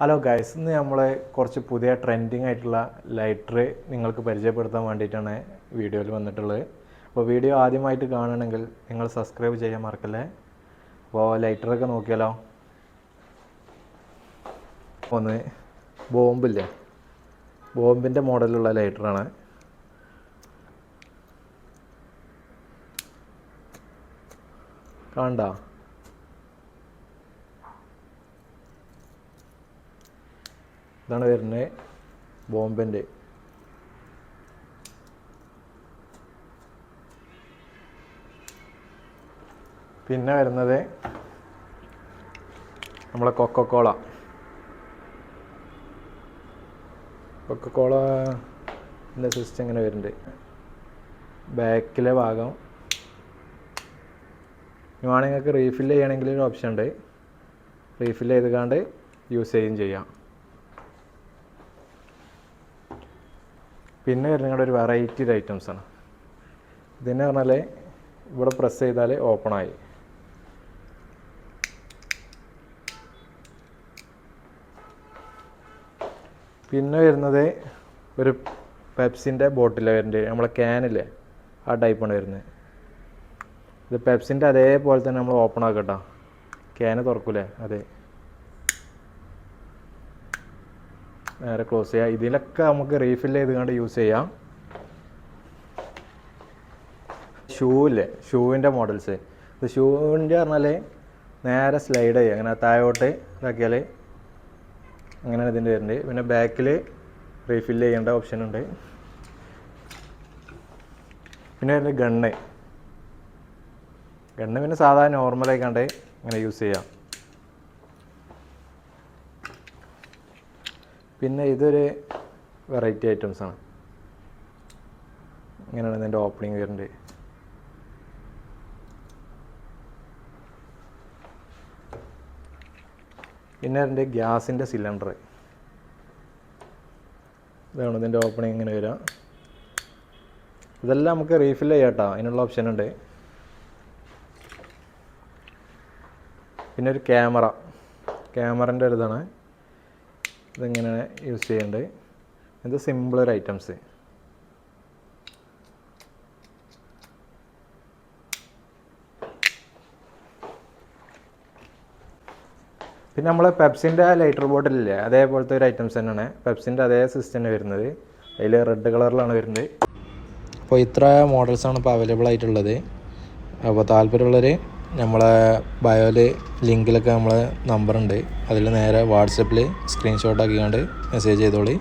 Hello guys ഇന്ന് നമ്മൾ കുറച്ച് പുതിയ ട്രെൻഡിങ് ആയിട്ടുള്ള ലൈറ്റർ നിങ്ങൾക്ക് പരിചയപ്പെടുത്താൻ വേണ്ടിയിട്ടാണ് വീഡിയോയിൽ വന്നിട്ടുള്ളത്. അപ്പോൾ വീഡിയോ ആദ്യമായിട്ട് കാണണമെങ്കിൽ നിങ്ങൾ സബ്സ്ക്രൈബ് ചെയ്യാൻ മറക്കല്ലേ? അപ്പോൾ ലൈറ്ററൊക്കെ നോക്കിയാലോ? ഒന്ന് ബോംബില്ലേ? ബോംബിന്റെ മോഡലുള്ള ലൈറ്ററാണ് കണ്ട? ഇതാണ് വരുന്നത് ബോംബിന്റെ. പിന്നെ വരുന്നത് നമ്മളെ കൊക്കക്കോള. കൊക്കക്കോള സിസ്റ്റം ഇങ്ങനെ വരുന്നുണ്ട്. ബാക്കിലെ ഭാഗം. വേണമെങ്കിൽ നിങ്ങൾക്ക് റീഫിൽ ചെയ്യണമെങ്കിൽ ഒരു ഓപ്ഷൻ ഉണ്ട്. റീഫിൽ ചെയ്തുകൊണ്ട് യൂസ് ചെയ്യുകയും ചെയ്യാം. പിന്നെ വരുന്നത് ഒരു വെറൈറ്റി ഐറ്റംസ് ആണ്. ഇതിന് പറഞ്ഞാൽ ഇവിടെ പ്രസ് ചെയ്താൽ ഓപ്പൺ ആയി. പിന്നെ വരുന്നത് ഒരു പെപ്സിന്റെ ബോട്ടിലാണ് വരുന്നത് നമ്മളെ ക്യാനില്ലേ ആ ടൈപ്പാണ് വരുന്നത്. ഇത് പെപ്സിന്റെ അതേപോലെ തന്നെ നമ്മൾ ഓപ്പൺ ആക്കട്ടോ. ക്യാന് തുറക്കൂലേ? അതെ. നേരെ ക്ലോസ് ചെയ്യാം. ഇതിലൊക്കെ നമുക്ക് റീഫിൽ ചെയ്ത് കണ്ട് യൂസ് ചെയ്യാം. ഷൂ ഇല്ലേ? ഷൂവിന്റെ മോഡൽസ് ഇത് ഷൂവിന്റെ പറഞ്ഞാൽ നേരെ സ്ലൈഡ് ചെയ്യുക അങ്ങനെ താഴോട്ട് ഇതാക്കിയാൽ അങ്ങനെയാണ് ഇതിന്റെ വരുന്നത് പിന്നെ ബാക്കിൽ റീഫിൽ ചെയ്യേണ്ട ഓപ്ഷൻ ഉണ്ട്. പിന്നെ വരുന്നത് ഗണ്ണ് ഗണ്ണ് പിന്നെ സാധാരണ നോർമലായി കണ്ട് അങ്ങനെ യൂസ് ചെയ്യാം. പിന്നെ ഇതൊരു വെറൈറ്റി ഐറ്റംസ് ആണ്. ഇങ്ങനെയാണ് ഇതിന്റെ ഓപ്പണിങ് വരുന്നത്. പിന്നെ അതിന്റെ ഗ്യാസിന്റെ സിലിണ്ടർ ഇതാണ് ഇതിന്റെ ഓപ്പണിങ് ഇങ്ങനെ വരിക. ഇതെല്ലാം നമുക്ക് റീഫിൽ ചെയ്യാം കേട്ടോ. അതിനുള്ള ഓപ്ഷൻ ഉണ്ട്. പിന്നെ ഒരു ക്യാമറ ക്യാമറന്റെ ഒരു ഇതാണ് ഇതെങ്ങനെ യൂസ് ചെയ്യേണ്ടത് ഇത് സിമ്പിൾ ഒരു ഐറ്റംസ് പിന്നെ നമ്മൾ പെപ്സിന്റെ ലൈറ്റർ ബോട്ടിലില്ലേ അതേപോലത്തെ ഒരു ഐറ്റംസ് തന്നെയാണ്. പെപ്സിന്റെ അതേ സിസ്റ്റം തന്നെ വരുന്നത്. അതിൽ റെഡ് കളറിലാണ് വരുന്നത്. അപ്പോൾ ഇത്ര മോഡൽസാണ് ഇപ്പോൾ അവൈലബിൾ ആയിട്ടുള്ളത്. അപ്പോൾ താല്പര്യമുള്ളവർ നമ്മളെ ബയോയിൽ ലിങ്കിലൊക്കെ നമ്മളെ നമ്പറുണ്ട് അതിൽ നേരെ വാട്സപ്പിൽ സ്ക്രീൻഷോട്ട് ആക്കിക്കാണ്ട് മെസ്സേജ് ചെയ്തോളി.